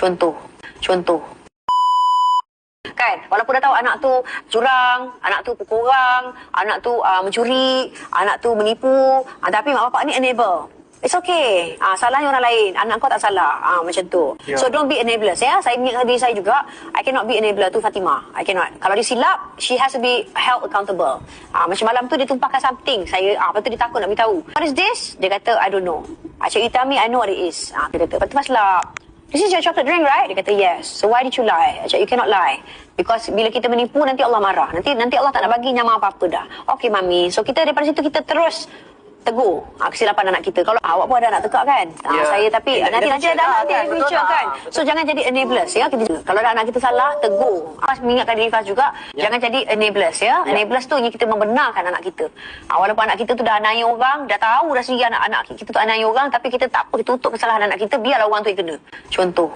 Contoh. Contoh. Kan? Walaupun dah tahu anak tu curang, anak tu pukul orang, anak tu uh, mencuri, anak tu menipu, uh, tapi mak bapak ni enable. It's okay. Ah, salahnya orang lain. Anak kau tak salah. Ah, macam tu. Ya. So don't be enablers. Ya, saya ingat diri saya juga. I cannot be enabler tu Fatimah. I cannot. Kalau dia silap, she has to be held accountable. Ah, macam malam tu dia tumpahkan something. Saya, ah, lepas tu dia takut nak beritahu. What is this? Dia kata, I don't know. I cakap, you tell me, I know what it is. Ah, dia kata, Fatimah silap. This is your chocolate drink, right? Dia kata, yes. So why did you lie? Cakap, you cannot lie. Because bila kita menipu, nanti Allah marah. Nanti nanti Allah tak nak bagi nyama apa-apa dah. Okay, Mami. So kita daripada situ, kita terus tegur ha, kesilapan anak kita. Kalau awak pun ada anak tekak kan? Ha, Ya. Saya tapi the- nanti the nanti ada lah, nanti kan? Betul future tak? kan. So jangan jadi enablers ya. Kita, kalau ada anak kita salah, tegur. Pas mengingatkan diri Faz juga, jangan jadi enablers ya. Enablers tu yang kita membenarkan anak kita. Ha, walaupun anak kita tu dah aniaya orang, dah tahu dah sendiri anak-anak kita tu aniaya orang, tapi kita tak apa, kita tutup kesalahan anak kita, biarlah orang tu yang kena. Contoh.